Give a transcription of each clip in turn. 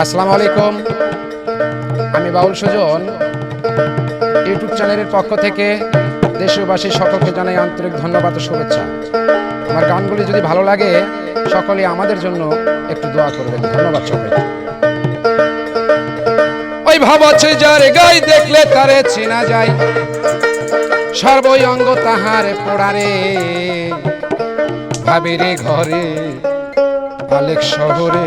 আসসালামু আলাইকুম আমি বাউল সুজন। ইউটিউব চ্যানেলের পক্ষ থেকে দেশবাসী সকলকে জানাই আন্তরিক ধন্যবাদ ও শুভেচ্ছা। আমার গানগুলি যদি ভালো লাগে, সকলে আমাদের জন্য একটু দোয়া করবেন। ধন্যবাদ সকলে ওই ভাব আছে যার গাই দেখলে তারে চেনা যায়। সর্বই অঙ্গ তাহার পোড়ারে। ভাবিরে ঘরে আলেক শহরে।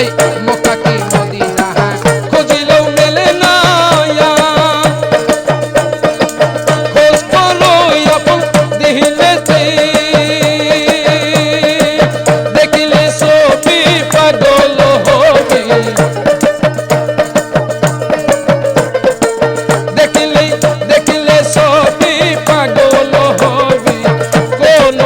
হয়, মক্কা কি মদিনা খুঁজিলেও মেলে না খোঁজ করো আপন দেহিলে দেখিলে সবি পাগল হবে। দেখিলে দেখিলে সবি পাগল হবে। কোন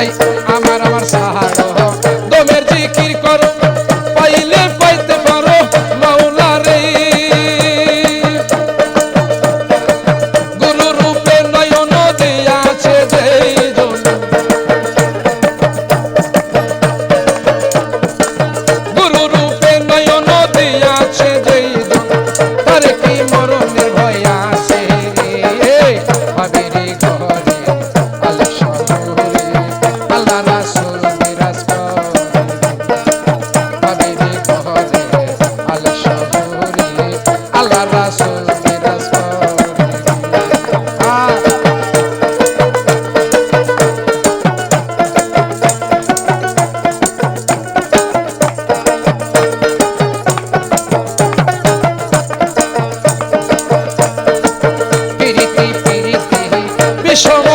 Bye.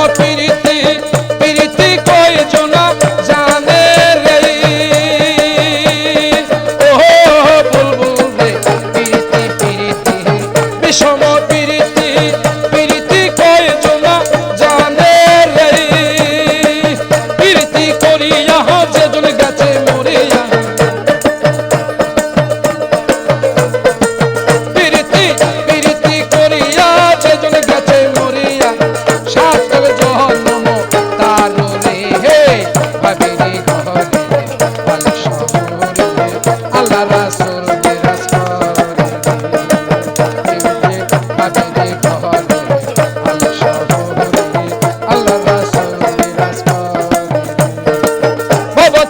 Scorpion.